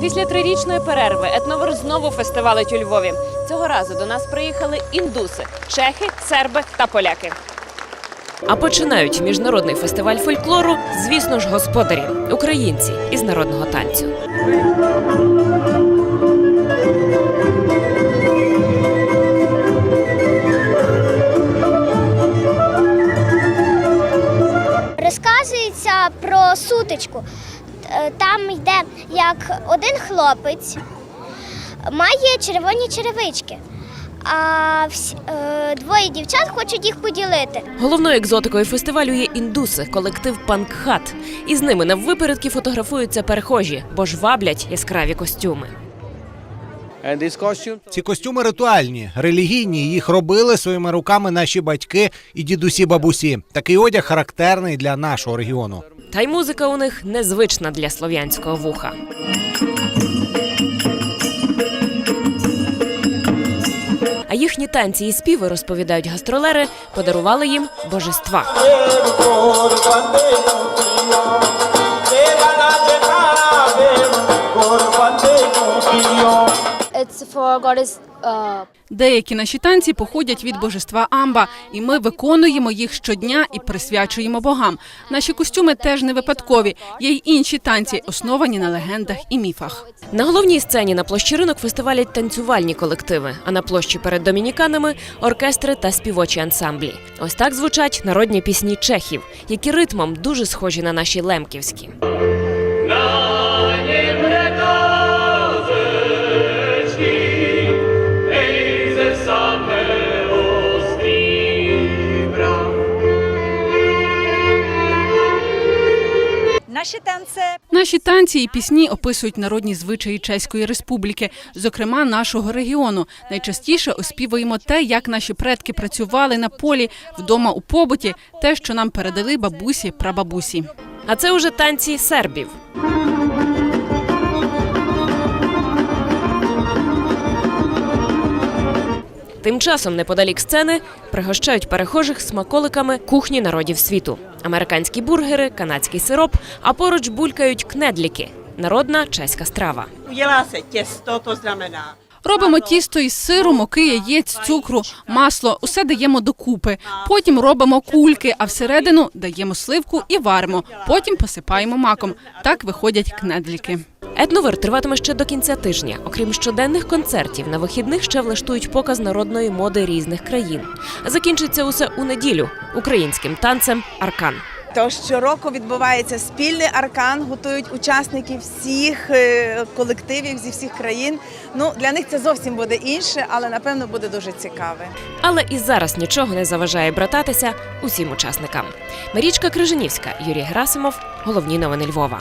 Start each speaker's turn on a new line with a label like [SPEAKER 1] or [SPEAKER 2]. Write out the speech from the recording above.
[SPEAKER 1] Після трирічної перерви етновер знову фестивалить у Львові. Цього разу до нас приїхали індуси, чехи, серби та поляки. А починають міжнародний фестиваль фольклору, звісно ж, господарі, українці із народного танцю.
[SPEAKER 2] Розказується про сутичку. Е, Там йде, як один хлопець має червоні черевички, а всі- е, двоє дівчат хочуть їх поділити.
[SPEAKER 1] Головною екзотикою фестивалю є індуси, колектив Панкхат. І з ними на випередки фотографуються перехожі, бо ж ваблять яскраві костюми.
[SPEAKER 3] Ці костюми ритуальні, релігійні. Їх робили своїми руками наші батьки і дідусі бабусі. Такий одяг характерний для нашого регіону.
[SPEAKER 1] Та й музика у них незвична для слов'янського вуха. А їхні танці і співи, розповідають гастролери, подарували їм божества.
[SPEAKER 4] For goddess. Uh,
[SPEAKER 5] Деякі наші танці походять від божества Амба, і ми виконуємо їх щодня і присвячуємо богам. Наші костюми теж не випадкові. Є й інші танці, основані на легендах і міфах.
[SPEAKER 1] На головній сцені на площі ринок фестивалять танцювальні колективи, а на площі перед домініканами оркестри та співочі ансамблі. Ось так звучать народні пісні чехів, які ритмом дуже схожі на наші лемківські.
[SPEAKER 6] Наші танці
[SPEAKER 5] Наші танці і пісні описують народні звичаї Чеської республіки, зокрема нашого регіону. Найчастіше оспівуємо те, як наші предки працювали на полі, вдома у побуті, те, що нам передали бабусі, прабабусі.
[SPEAKER 1] А це уже танці сербів. Тим часом неподалік сцени пригощають перехожих смаколиками кухні народів світу: американські бургери, канадський сироп, а поруч булькають кнедліки народна чеська страва.
[SPEAKER 5] Робимо тісто із сиру, муки, яєць, цукру, масло. Усе даємо докупи. Потім робимо кульки, а всередину даємо сливку і варимо. Потім посипаємо маком. Так виходять кнедліки.
[SPEAKER 1] Етновир триватиме ще до кінця тижня. Окрім щоденних концертів, на вихідних ще влаштують показ народної моди різних країн. Закінчиться усе у неділю українським танцем Аркан.
[SPEAKER 7] То щороку відбувається спільний аркан, готують учасників всіх е, колективів зі всіх країн. Ну для них це зовсім буде інше, але напевно буде дуже цікаве.
[SPEAKER 1] Але і зараз нічого не заважає брататися усім учасникам. Марічка Крижанівська, Юрій Герасимов. Головні новини Львова.